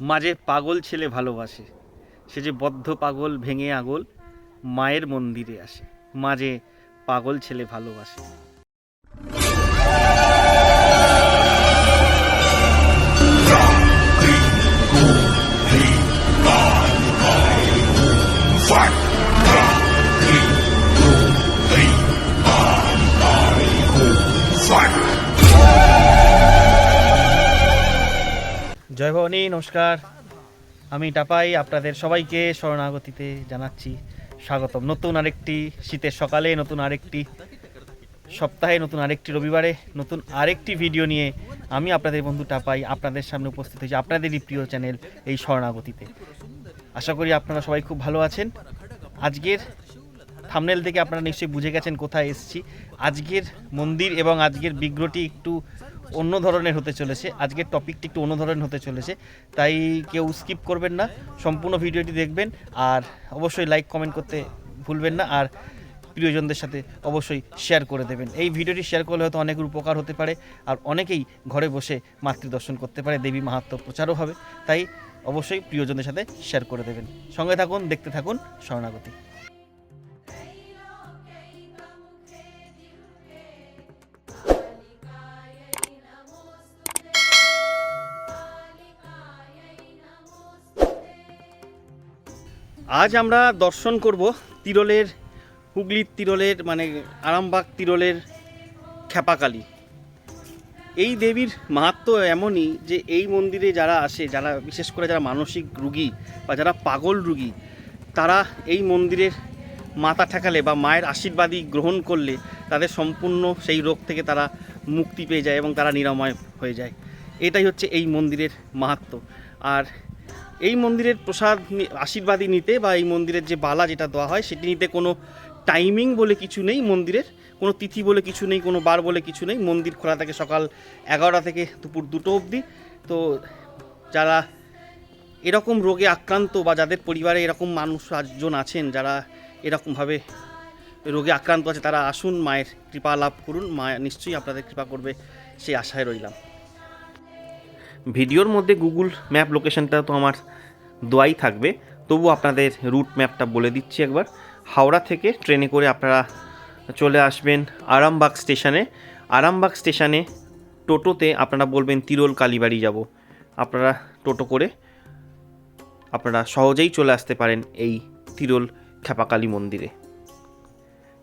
মাঝে পাগল ছেলে ভালোবাসে, সে যে বদ্ধ পাগল ভেঙে আগল মায়ের মন্দিরে আসে। মাঝে পাগল ছেলে ভালোবাসে। জয় ভবানী, নমস্কার। আমি টাপাই, আপনাদের সবাইকে শরণাগতিতে জানাচ্ছি। স্বাগতম। নতুন আরেকটি শীতের সকালে, নতুন আরেকটি সপ্তাহে, নতুন আরেকটি রবিবারে, নতুন আরেকটি ভিডিও নিয়ে আমি আপনাদের বন্ধু টাপাই আপনাদের সামনে উপস্থিত হয়েছি, আপনাদেরই প্রিয় চ্যানেল এই শরণাগতিতে। আশা করি আপনারা সবাই খুব ভালো আছেন। আজকের থামনেল থেকে আপনারা নিশ্চয়ই বুঝে গেছেন কোথায় এসেছি। আজকের মন্দির এবং আজকের বিগ্রহটি একটু অন্য ধরনের হতে চলেছে। আজকের টপিকটি একটু অন্য ধরনের হতে চলেছে। তাই কেউ স্কিপ করবেন না। সম্পূর্ণ ভিডিওটি দেখবেন। আর অবশ্যই লাইক কমেন্ট করতে ভুলবেন না। আর প্রিয়জনদের সাথে অবশ্যই শেয়ার করে দেবেন। এই ভিডিওটি শেয়ার করলে হয়তো অনেকের উপকার হতে পারে। আর অনেকেই ঘরে বসে মাতৃদর্শন করতে পারে। দেবী মাহাত্ম প্রচারও হবে। তাই অবশ্যই প্রিয়জনদের সাথে শেয়ার করে দেবেন। সঙ্গে থাকুন, দেখতে থাকুন, শরণাগতি। আজ আমরা দর্শন করব তিরলের হুগলির তিরলের মানে আরামবাগ তিরলের খ্যাপাকালী এই দেবীর মাহাত্ম এমনই যে এই মন্দিরে যারা আসে, যারা বিশেষ করে যারা মানসিক রুগী বা যারা পাগল রুগী, তারা এই মন্দিরের মাথা ঠেকালে বা মায়ের আশীর্বাদী গ্রহণ করলে তাদের সম্পূর্ণ সেই রোগ থেকে তারা মুক্তি পেয়ে যায় এবং তারা নিরাময় হয়ে যায়। এটাই হচ্ছে এই মন্দিরের মাহাত্ম। আর এই মন্দিরের প্রসাদ আশীর্বাদী নিতে বা এই মন্দিরের যে বালা যেটা দেওয়া হয়, সেটি নিতে কোনো টাইমিং বলে কিছু নেই মন্দিরের, কোনো তিথি বলে কিছু নেই, কোনো বার বলে কিছু নেই। মন্দির খোলা থাকে সকাল এগারোটা থেকে দুপুর দুটো অবধি। তো যারা এরকম রোগে আক্রান্ত বা যাদের পরিবারে এরকম মানুষ জন আছেন, যারা এরকমভাবে রোগে আক্রান্ত আছে, তারা আসুন, মায়ের কৃপা লাভ করুন। মা নিশ্চয়ই আপনাদের কৃপা করবে, সেই আশায় রইলাম। ভিডিওর মধ্যে গুগল ম্যাপ লোকেশনটা তো আমার দোয়াই থাকবে। তবু আপনাদের রুট ম্যাপটা বলে দিচ্ছি একবার। হাওড়া থেকে ট্রেনে করে আপনারা চলে আসবেন আরামবাগ স্টেশনে। আরামবাগ স্টেশনে টোটোতে আপনারা বলবেন তিরোল কালীবাড়ি যাব। আপনারা টোটো করে আপনারা সহজেই চলে আসতে পারেন এই তিরোল খ্যাপাকালী মন্দিরে।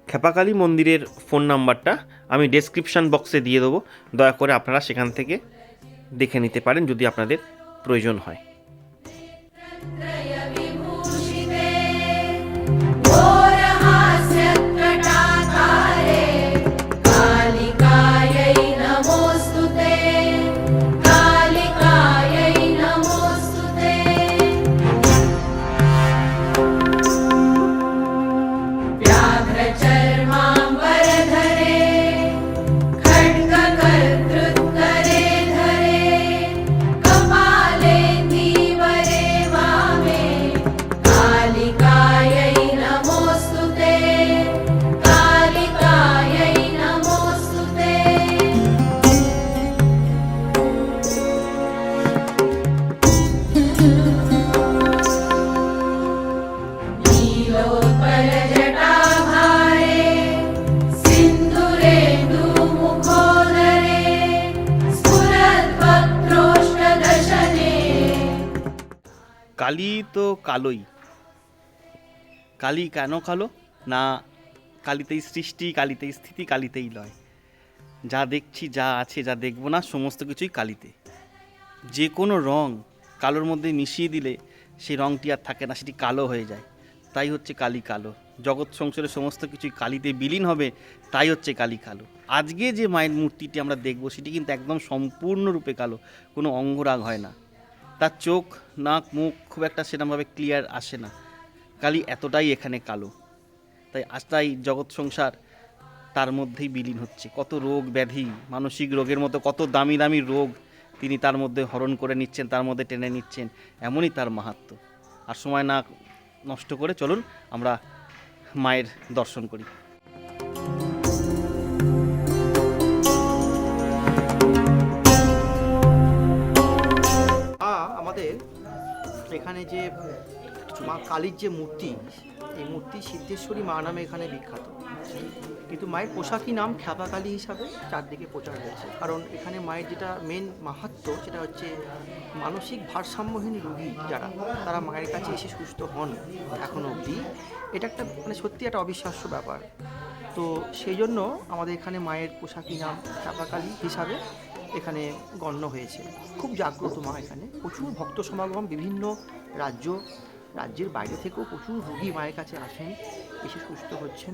খ্যাপাকালী মন্দিরের ফোন নাম্বারটা আমি ডেসক্রিপশান বক্সে দিয়ে দেবো। দয়া করে আপনারা সেখান থেকে দেখে নিতে পারেন যদি আপনাদের প্রয়োজন হয়। কালি তো কালোই। কালি কেন কালো? না, কালিতেই সৃষ্টি, কালিতেই স্থিতি, কালিতেই লয়। যা দেখছি, যা আছে, যা দেখব না, সমস্ত কিছুই কালিতে। যে কোনো রং কালোর মধ্যে মিশিয়ে দিলে সেই রংটি আর থাকে না, সেটি কালো হয়ে যায়। তাই হচ্ছে কালি কালো। জগৎ সংসারে সমস্ত কিছুই কালিতে বিলীন হবে, তাই হচ্ছে কালি কালো। আজকে যে মায়ের মূর্তিটি আমরা দেখব, সেটি কিন্তু একদম সম্পূর্ণরূপে কালো। কোনো অঙ্গরাগ হয় না। তার চোখ, নাক, মুখ খুব একটা সেরকমভাবে ক্লিয়ার আসে না। কালি এতটাই এখানে কালো। তাই আজ তাই জগৎ সংসার তার মধ্যেই বিলীন হচ্ছে। কত রোগ ব্যাধি, মানসিক রোগের মতো কত দামি দামি রোগ তিনি তার মধ্যে হরণ করে নিচ্ছেন, তার মধ্যে টেনে নিচ্ছেন, এমনই তার মাহাত্ম। আর সময় না নষ্ট করে চলুন আমরা মায়ের দর্শন করি। এখানে যে মা কালীর যে মূর্তি, এই মূর্তি সিদ্ধেশ্বরী মা নামে এখানে বিখ্যাত। কিন্তু মায়ের পোশাকি নাম খ্যাপাকালী হিসাবে চারদিকে প্রচার হয়েছে। কারণ এখানে মায়ের যেটা মেন মাহাত্ম, সেটা হচ্ছে মানসিক ভারসাম্যহীন রোগী যারা, তারা মায়ের কাছে এসে সুস্থ হন এখনও অবধি। এটা একটা মানে সত্যি একটা অবিশ্বাস্য ব্যাপার। তো সেই জন্য আমাদের এখানে মায়ের পোশাকি নাম চাপাকালী হিসাবে এখানে গণ্য হয়েছে। খুব জাগ্রত মা এখানে। প্রচুর ভক্ত সমাগম, বিভিন্ন রাজ্য, রাজ্যের বাইরে থেকেও প্রচুর রোগী মায়ের কাছে আসেন, এসে সুস্থ হচ্ছেন।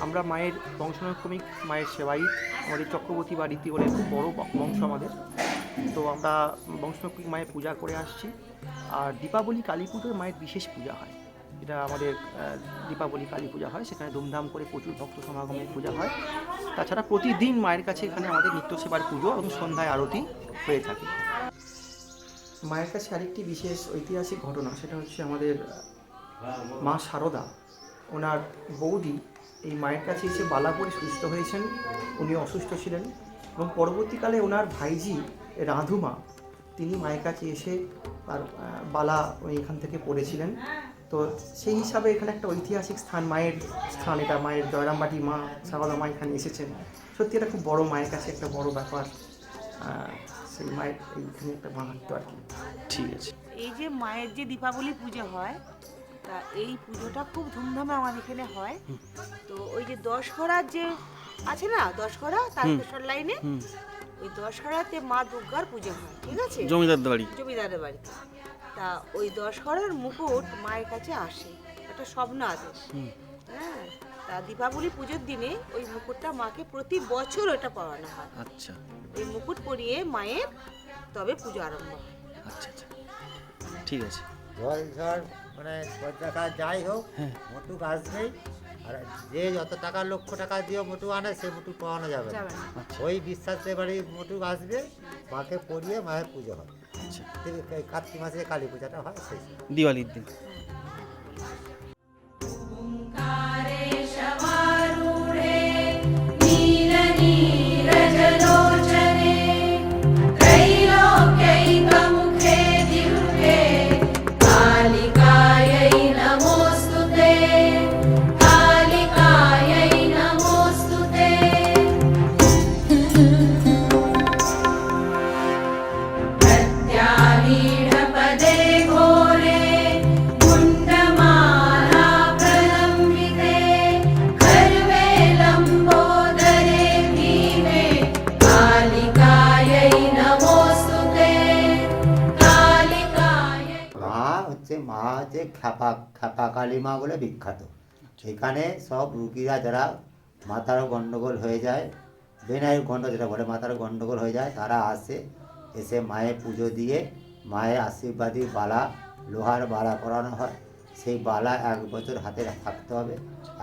আমরা মায়ের বংশানুক্রমিক, মায়ের সেবাই, আমাদের চক্রবর্তী বা রীতিগণের খুব বড় বংশ আমাদের। তো আমরা বংশানুক্রমিক মায়ের পূজা করে আসছি। আর দীপাবলি, কালী পুজোয় মায়ের বিশেষ পূজা হয়। এটা আমাদের দীপাবলি কালী পূজা হয়, সেখানে ধুমধাম করে প্রচুর ভক্ত সমাগমের পূজা হয়। তাছাড়া প্রতিদিন মায়ের কাছে এখানে আমাদের নিত্য সেবার পুজো এবং সন্ধ্যায় আরতি হয়ে থাকে। মায়ের কাছে আরেকটি বিশেষ ঐতিহাসিক ঘটনা, সেটা হচ্ছে আমাদের মা শারদা ওনার বৌদি এই মায়ের কাছে এসে বালা করে সুস্থ হয়েছেন, উনি অসুস্থ ছিলেন এবং পরবর্তীকালে ওনার ভাইজি রাধুমা, তিনি মায়ের কাছে এসে তার বালা এখান থেকে পড়েছিলেন। তো সেই হিসাবে এখানে একটা ঐতিহাসিক স্থান মায়ের স্থান এটা মায়ের জয়রামবাটি মা শারদা মা এখানে এসেছেন। সত্যি এটা খুব বড় মায়ের কাছে একটা বড় ব্যাপার। সেই মায়ের এইখানে একটা মাহাত্ম আর কি। ঠিক আছে। এই যে মায়ের যে দীপাবলি পুজো হয় তা এই পুজোটা খুব ধুমধামে আমার এখানে হয়। তো ওই যে দশহরার যে আছে না দশহরা তারকেশ্বর লাইনে ওই দশহরাতে মা দুর্গার পুজো হয় ঠিক আছে? জমিদার বাড়ি। জমিদারের বাড়িতে। তা ওই দশহরার মুকুট মায়ের কাছে আসে। একটা স্বপ্ন আদেশ হ্যাঁ তা দীপাবলি পুজোর দিনে ওই মুকুটটা মাকে প্রতি বছর ওটা পরানো হয়। আচ্ছা। ওই মুকুট পরিয়ে মায়ের তবে পুজো আরম্ভ হয়। আচ্ছা আচ্ছা। ঠিক আছে। জল ঝড় মানে টাকা যাই হোক হ্যাঁ। মোটুক আসবেই। আর যে যত টাকা লক্ষ টাকা দিয়ে মোটু আনে সে মোটু পাওয়ানো যাবে আচ্ছা। ওই বিশ্বাসে বাড়ি মোটুক আসবে মাকে পড়িয়ে মায়ের পুজো হবে আচ্ছা কার্তিক মাসে কালী পূজাটা হয় সেই দিওয়ালির দিন। খ্যাপা খ্যাপা কালী মা বলে বিখ্যাত। এখানে সব রুগীরা যারা মাথার গণ্ডগোল হয়ে যায় বেনাই গন্ড যেটা বলে মাথার গণ্ডগোল হয়ে যায়, তারা আসে, এসে মায়ের পুজো দিয়ে মায়ের আশীর্বাদী বালা, লোহার বালা করানো হয়। সেই বালা এক বছর হাতে থাকতে হবে।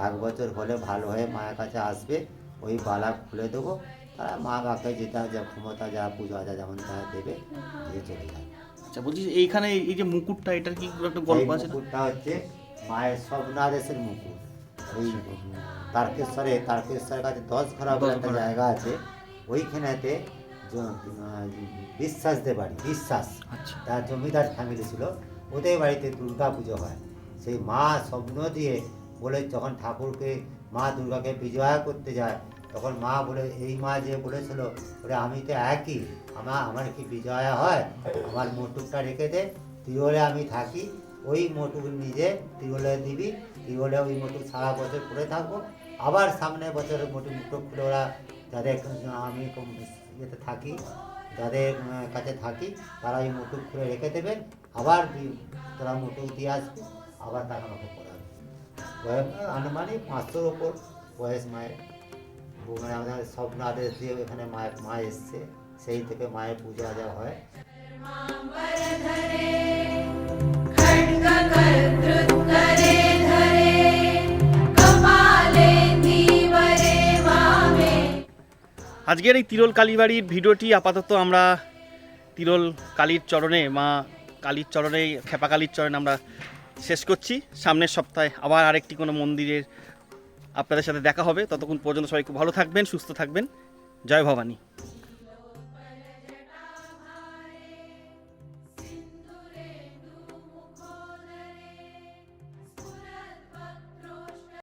এক বছর হলে ভালো হয়ে মায়ের কাছে আসবে, ওই বালা খুলে দেবো। তারা মা কাকে যেটা যা ক্ষমতা, যা পুজো, যা যেমন তারা দেবে, দিয়ে চলে যায়। আচ্ছা বলছি এইখানে এই যে মুকুটটা এটার কি একটা গল্প আছে? মুকুটটা হচ্ছে মায়ের স্বপ্নাদেশের মুকুট। ওই তারকেশ্বরে তারকেশ্বরের কাছে দশ ঘরা একটা জায়গা আছে। ওইখানেতে বিশ্বাস দে বাড়ি বিশ্বাস। আচ্ছা। তার জমিদার ফ্যামিলি ছিল। ওদের বাড়িতে দুর্গা পুজো হয়। সেই মা স্বপ্ন দিয়ে বলে যখন ঠাকুরকে মা দুর্গাকে বিজয়া করতে যায় তখন মা বলে, এই মা যে বলেছিল, বলে, আমি তো একই। আমার আমার কি বিজয়া হয়? আমার মোটুকটা রেখে দে তিরলে আমি থাকি, ওই মোটুক নিজে তিরলে দিবি তিরলে ওই মোটুক সারা বছর পরে থাকব। আবার সামনে বছর মোটুক, মুটুক খুলে ওরা যাদের আমি ইয়েতে থাকি, যাদের কাছে থাকি, তারা ওই মুটুক খুলে রেখে দেবে আবার তোরা মুটুক দিয়ে আসবি, আবার তারা আমাকে পড়াবে। আনুমানিক পাঁচশোর ওপর বয়স মায়ের। আমাদের স্বপ্ন আদেশ দিয়ে এখানে মা মা এসছে। সেই থেকে মায়ের পূজা হয়। আজকের এই তিরল কালীবাড়ির ভিডিওটি আপাতত আমরা তিরল কালীর চরণে, মা কালীর চরণে, খেপা কালীর চরণে আমরা শেষ করছি। সামনের সপ্তাহে আবার আরেকটি কোনো মন্দিরের আপনাদের সাথে দেখা হবে। ততক্ষণ পর্যন্ত সবাই খুব ভালো থাকবেন সুস্থ থাকবেন। জয় ভবানী।